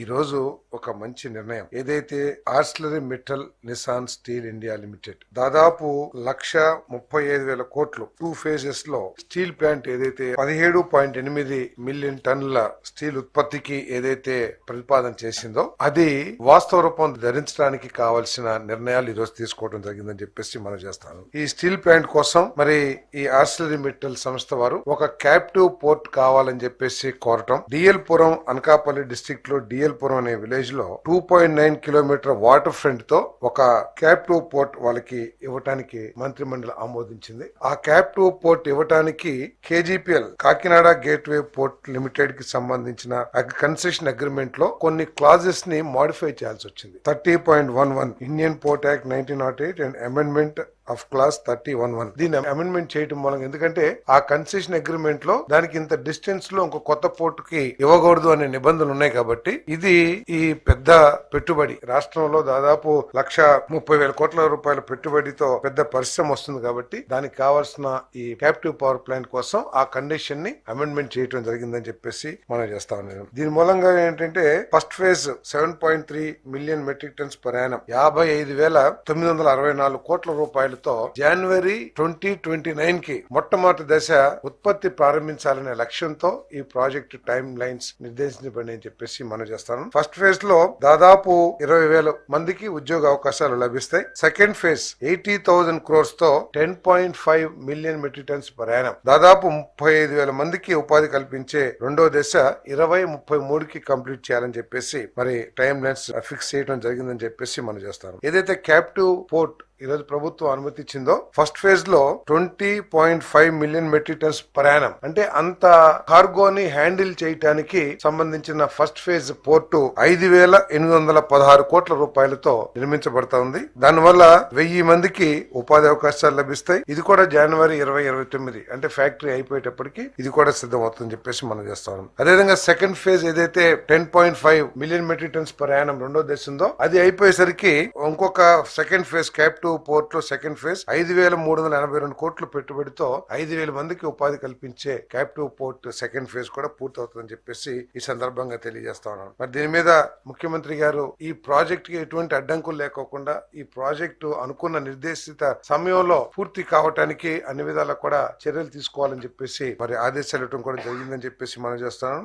ఈ రోజు ఒక మంచి నిర్ణయం. ఏదైతే Arcelor Mittal Nissan steel India limited దాదాపు లక్ష ముప్పై ఐదు వేల కోట్లు టూ ఫేజెస్లో స్టీల్ ప్లాంట్ ఏదైతే పదిహేడు పాయింట్ ఎనిమిది మిలియన్ టన్నుల స్టీల్ ఉత్పత్తికి ఏదైతే ప్రతిపాదన చేసిందో అది వాస్తవ రూపం ధరించడానికి కావలసిన నిర్ణయాలు ఈ రోజు తీసుకోవడం జరిగిందని చెప్పేసి మనం చేస్తాను. ఈ స్టీల్ ప్లాంట్ కోసం మరి ఈ ఆర్స్లరీ మెటల్ సంస్థ వారు ఒక క్యాప్టివ్ పోర్ట్ కావాలని చెప్పేసి కోరటం. డిఎల్ పురం అనకాపల్లి డిస్టిక్లో డిఎల్ పురం అనే విలేజ్లో two point nine kilometre water ఫ్రంట్తో ఒక క్యాప్టివ్ పోర్ట్ వాళ్ళకి ఇవ్వటానికి మంత్రి మండలి ఆమోదించింది. ఆ క్యాప్ టూ పోర్ట్ ఇవ్వటానికి కేజీపీఎల్ కాకినాడ గేట్వే పోర్ట్ లిమిటెడ్కి సంబంధించిన కన్సెషన్ అగ్రిమెంట్లో కొన్ని క్లాజెస్ని మాడిఫై చేయాల్సి వచ్చింది. Thirty point one one Indian port act nineteen nought eight and amendment of clause thirty one one దీన్ని అమెండ్మెంట్ చేయడం మూలంగా. ఎందుకంటే ఆ కన్సెషన్ అగ్రిమెంట్లో దానికి ఇంత డిస్టెన్స్లో ఇంకో కొత్త పోర్టుకి ఇవ్వకూడదు అనే నిబంధనలు ఉన్నాయి కాబట్టి ఇది ఈ పెద్ద పెట్టుబడి. రాష్ట్రంలో దాదాపు లక్ష ముప్పై వేల కోట్ల రూపాయల పెట్టుబడితో పెద్ద పరిశ్రమ వస్తుంది కాబట్టి దానికి కావాల్సిన ఈ క్యాప్టివ్ పవర్ ప్లాంట్ కోసం ఆ కండిషన్ని అమెండ్మెంట్ చేయడం జరిగిందని చెప్పేసి మనం చేస్తా ఉన్నాం. దీని మూలంగా ఏంటంటే first phase seven point three million metric tons ప్రయాణం యాభై ఐదు వేల తొమ్మిది వందల అరవై నాలుగు కోట్ల రూపాయలు రూపాయలతో జనవరి ట్వంటీ ట్వంటీ నైన్కి మొట్టమొదటి దశ ఉత్పత్తి ప్రారంభించాలనే లక్ష్యంతో ఈ ప్రాజెక్ట్ టైం లైన్స్ నిర్దేశించబడి అని చెప్పేసి మనం చేస్తాను. ఫస్ట్ ఫేజ్లో దాదాపు ఇరవై వేల మందికి ఉద్యోగ అవకాశాలు లభిస్తాయి. Second phase eighty thousand క్రోర్స్తో ten point five million metric tons ప్రయాణం. దాదాపు ముప్పై ఐదు వేల మందికి ఉపాధి కల్పించే రెండో దశ ఇరవై ముప్పై మూడుకి కంప్లీట్ చేయాలని చెప్పేసి మరి టైం లైన్స్ ఫిక్స్ చేయడం జరిగిందని చెప్పేసి మనం చేస్తాం ఏదైతే క్యాప్టివ్ పోర్ట్ ఈ రోజు ప్రభుత్వం అనుమతిచ్చిందో ఫస్ట్ ఫేజ్లో twenty point five million metric tons ప్రయాణం అంటే అంత కార్గోని హ్యాండిల్ చేయటానికి సంబంధించిన ఫస్ట్ ఫేజ్ పోర్టు ఐదు వేల ఎనిమిది వందల పదహారు కోట్ల రూపాయలతో నిర్మించబడతా ఉంది దానివల్ల వెయ్యి మందికి ఉపాధి అవకాశాలు లభిస్తాయి. ఇది కూడా జనవరి ఇరవై ఇరవై తొమ్మిది. అంటే ఫ్యాక్టరీ అయిపోయేటప్పటికి ఇది కూడా సిద్ధమవుతుందని చెప్పేసి మనం చేస్తాం అదేవిధంగా సెకండ్ ఫేజ్ ఏదైతే ten point five million metric tons ప్రయాణం రెండో దశ ఉందో అది అయిపోయేసరికి ఇంకొక సెకండ్ ఫేజ్ క్యాప్టివ్ పోర్ట్లో సెకండ్ ఫేజ్ ఐదు వేల మూడు వందల ఎనభై రెండు కోట్ల పెట్టుబడితో ఐదు వేల మందికి ఉపాధి కల్పించే క్యాప్టివ్ పోర్ట్ సెకండ్ ఫేజ్ కూడా పూర్తవుతుందని చెప్పేసి ఈ సందర్భంగా తెలియజేస్తా ఉన్నాను. మరి దీని మీద ముఖ్యమంత్రి గారు ఈ ప్రాజెక్ట్కి ఎటువంటి అడ్డంకులు లేకోకుండా ఈ ప్రాజెక్టు అనుకున్న నిర్దేశిత సమయంలో పూర్తి కావటానికి అన్ని విధాలా కూడా చర్యలు తీసుకోవాలని చెప్పేసి మరి ఆదేశాలు ఇవ్వడం కూడా జరిగిందని చెప్పేసి మనం చేస్తున్నాను.